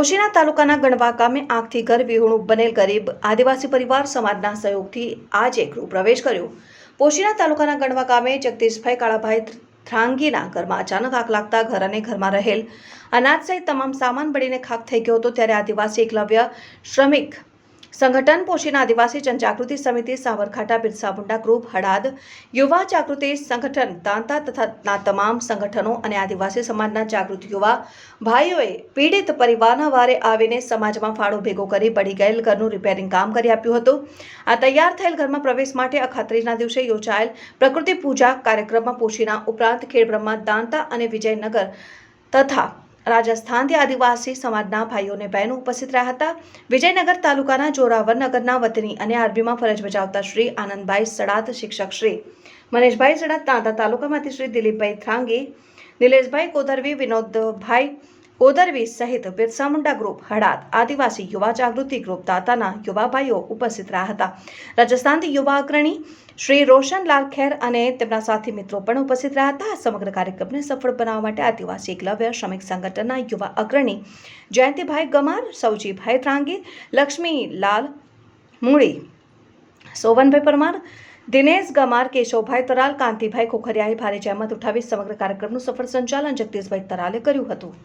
પોશીના તાલુકાના ગણવા ગામે આંખથી ઘર વિહોણું બનેલ ગરીબ આદિવાસી પરિવાર સમાજના સહયોગથી આજે ગૃહ પ્રવેશ કર્યો. પોશીના તાલુકાના ગણવા ગામે જગદીશભાઈ કાળાભાઈ થ્રાંગીના ઘરમાં અચાનક આગ લાગતા ઘર અને ઘરમાં રહેલ અનાજ સહિત તમામ સામાન બળીને ખાક થઈ ગયો હતો ત્યારે આદિવાસી એકલવ્ય શ્રમિક સંગઠન પોશીના આદિવાસી જનજાગૃતિ સમિતિ સાબરકાંઠા બિરસા મુંડા ગ્રુપ હડાદ યુવા જાગૃતિ સંગઠન તાંતા તથા તમામ સંગઠનો અને આદિવાસી સમાજના જાગૃત યુવા ભાઈઓએ પીડિત પરિવારના વારે આવીને સમાજમાં ફાળો ભેગો કરી પડી ગયેલ ઘરનું રિપેરિંગ કામ કરી આપ્યું હતું. આ તૈયાર થયેલ ઘરમાં પ્રવેશ માટે અખાત્રીજના દિવસે યોજાયેલ પ્રકૃતિ પૂજા કાર્યક્રમમાં પોશીના ઉપરાંત ખેડબ્રહ્મા દાંતા અને વિજયનગર તથા રાજસ્થાનથી આદિવાસી સમાજના ભાઈઓ અને બહેનો ઉપસ્થિત રહ્યા હતા. વિજયનગર તાલુકાના જોરાવરનગરના વતની અને આરબીમાં ફરજ બજાવતા શ્રી આનંદભાઈ સડાત શિક્ષક શ્રી મનેશભાઈ સડાત તાંતા તાલુકામાંથી શ્રી દિલીપભાઈ થ્રાંગી, નિલેશભાઈ કોદરવી, વિનોદભાઈ કોદરવી સહિત બિરસા મુંડા ગ્રુપ હડાદ આદિવાસી યુવા જાગૃતિ ગ્રુપ, દાતાના યુવા ભાઈઓ ઉપસ્થિત રહ્યા હતા. રાજસ્થાનથી યુવા અગ્રણી શ્રી રોશનલાલ ખેર અને તેમના સાથી મિત્રો પણ ઉપસ્થિત રહ્યા હતા. સમગ્ર કાર્યક્રમને સફળ બનાવવા માટે આદિવાસી એકલવ્ય શ્રમિક સંગઠનના યુવા અગ્રણી જયંતિભાઈ ગમાર સૌજીભાઈ ત્રાંગી, લક્ષ્મીલાલ મૂળી, સોવનભાઈ પરમાર, દિનેશ ગમાર, કેશવભાઈ તરાલ, કાંતિભાઈ ખોખરિયાએ ભારે જહેમત ઉઠાવી સમગ્ર કાર્યક્રમનું સફળ સંચાલન જગદીશભાઈ તરાલે કર્યું હતું.